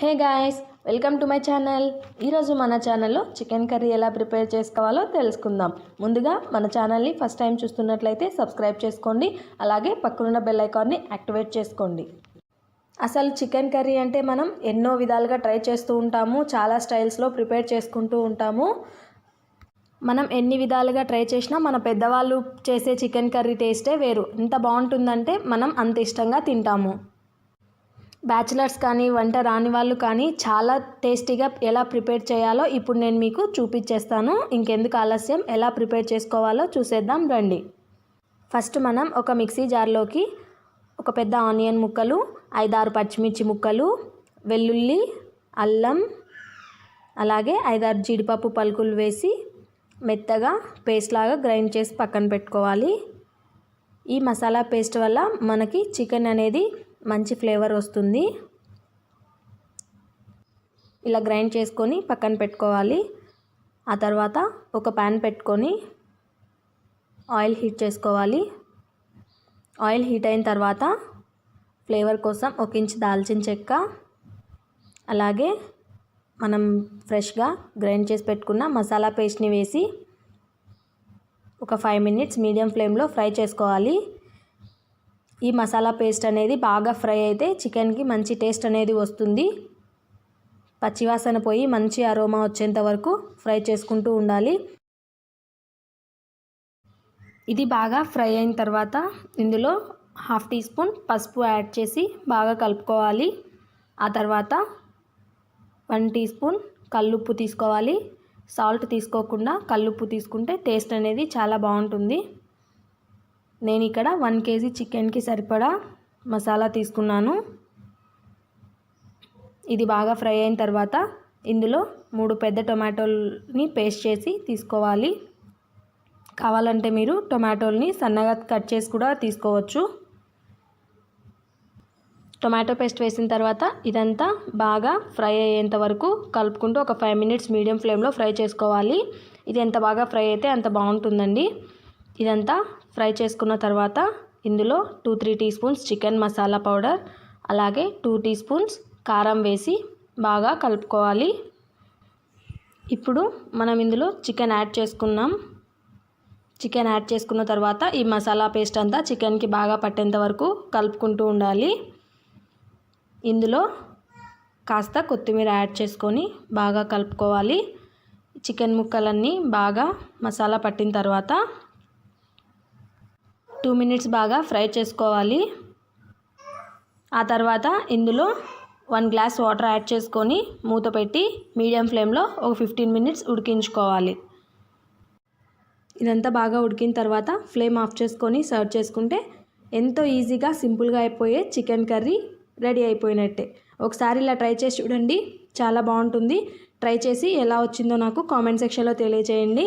Hey guys welcome to my channel. ఈరోజు మన ఛానల్లో చికెన్ కర్రీ ఎలా ప్రిపేర్ చేసుకోవాలో తెలుసుకుందాం. ముందుగా మన ఛానల్ని ఫస్ట్ టైం చూస్తున్నట్లయితే సబ్స్క్రైబ్ చేసుకోండి అలాగే పక్కనున్న బెల్ ఐకాన్ని యాక్టివేట్ చేసుకోండి. అసలు చికెన్ కర్రీ అంటే మనం ఎన్నో విధాలుగా ట్రై చేస్తూ ఉంటాము చాలా స్టైల్స్లో ప్రిపేర్ చేసుకుంటూ ఉంటాము. మనం ఎన్ని విధాలుగా ట్రై చేసినా మన పెద్దవాళ్ళు చేసే చికెన్ కర్రీ టేస్టే వేరు. ఎంత బాగుంటుందంటే మనం అంత ఇష్టంగా తింటాము. బ్యాచిలర్స్ కానీ వంట రాని వాళ్ళు కానీ చాలా టేస్టీగా ఎలా ప్రిపేర్ చేయాలో ఇప్పుడు నేను మీకు చూపించేస్తాను. ఇంకెందుకు ఆలస్యం? ఎలా ప్రిపేర్ చేసుకోవాలో చూసేద్దాం రండి. ఫస్ట్ మనం ఒక మిక్సీ జార్లోకి ఒక పెద్ద ఆనియన్ ముక్కలు ఐదారు పచ్చిమిర్చి ముక్కలు వెల్లుల్లి అల్లం అలాగే ఐదారు జీడిపప్పు పలుకులు వేసి మెత్తగా పేస్ట్ లాగా గ్రైండ్ చేసి పక్కన పెట్టుకోవాలి. ఈ మసాలా పేస్ట్ వల్ల మనకి చికెన్ అనేది మంచి ఫ్లేవర్ వస్తుంది. ఇలా గ్రైండ్ చేసుకొని పక్కన పెట్టుకోవాలి. ఆ తర్వాత ఒక ప్యాన్ పెట్టుకొని ఆయిల్ హీట్ చేసుకోవాలి. ఆయిల్ హీట్ అయిన తర్వాత ఫ్లేవర్ కోసం ఒక ఇంచ్ దాల్చిన చెక్క అలాగే మనం ఫ్రెష్గా గ్రైండ్ చేసి పెట్టుకున్న మసాలా పేస్ట్ని వేసి ఒక ఫైవ్ మినిట్స్ మీడియం ఫ్లేమ్లో ఫ్రై చేసుకోవాలి. ఈ మసాలా పేస్ట్ అనేది బాగా ఫ్రై అయితే చికెన్కి మంచి టేస్ట్ అనేది వస్తుంది. పచ్చివాసన పోయి మంచి అరోమా వచ్చేంత వరకు ఫ్రై చేసుకుంటూ ఉండాలి. ఇది బాగా ఫ్రై అయిన తర్వాత ఇందులో హాఫ్ టీ స్పూన్ పసుపు యాడ్ చేసి బాగా కలుపుకోవాలి. ఆ తర్వాత వన్ టీ స్పూన్ కల్లుప్పు తీసుకోవాలి. సాల్ట్ తీసుకోకుండా కల్లుప్పు తీసుకుంటే టేస్ట్ అనేది చాలా బాగుంటుంది. నేను ఇక్కడ వన్ కేజీ చికెన్కి సరిపడా మసాలా తీసుకున్నాను. ఇది బాగా ఫ్రై అయిన తర్వాత ఇందులో మూడు పెద్ద టొమాటోల్ని పేస్ట్ చేసి తీసుకోవాలి. కావాలంటే మీరు టొమాటోల్ని సన్నగా కట్ చేసి కూడా తీసుకోవచ్చు. టొమాటో పేస్ట్ వేసిన తర్వాత ఇదంతా బాగా ఫ్రై అయ్యేంత వరకు కలుపుకుంటూ ఒక ఫైవ్ మినిట్స్ మీడియం ఫ్లేమ్లో ఫ్రై చేసుకోవాలి. ఇది ఎంత బాగా ఫ్రై అయితే అంత బాగుంటుందండి. ఇదంతా ఫ్రై చేసుకున్న తర్వాత ఇందులో two three teaspoons chicken masala powder అలాగే టూ టీ స్పూన్స్ కారం వేసి బాగా కలుపుకోవాలి. ఇప్పుడు మనం ఇందులో చికెన్ యాడ్ చేసుకున్నాం. చికెన్ యాడ్ చేసుకున్న తర్వాత ఈ మసాలా పేస్ట్ అంతా చికెన్కి బాగా పట్టేంత వరకు కలుపుకుంటూ ఉండాలి. ఇందులో కాస్త కొత్తిమీర యాడ్ చేసుకొని బాగా కలుపుకోవాలి. చికెన్ ముక్కలన్నీ బాగా మసాలా పట్టిన తర్వాత టూ మినిట్స్ బాగా ఫ్రై చేసుకోవాలి. ఆ తర్వాత ఇందులో వన్ గ్లాస్ వాటర్ యాడ్ చేసుకొని మూత పెట్టి మీడియం ఫ్లేమ్లో ఒక ఫిఫ్టీన్ మినిట్స్ ఉడికించుకోవాలి. ఇదంతా బాగా ఉడికిన తర్వాత ఫ్లేమ్ ఆఫ్ చేసుకొని సర్వ్ చేసుకుంటే ఎంతో ఈజీగా సింపుల్గా అయిపోయే చికెన్ కర్రీ రెడీ అయిపోయినట్టే. ఒకసారి ఇలా ట్రై చేసి చూడండి. చాలా బాగుంటుంది. ట్రై చేసి ఎలా వచ్చిందో నాకు కామెంట్ సెక్షన్లో తెలియజేయండి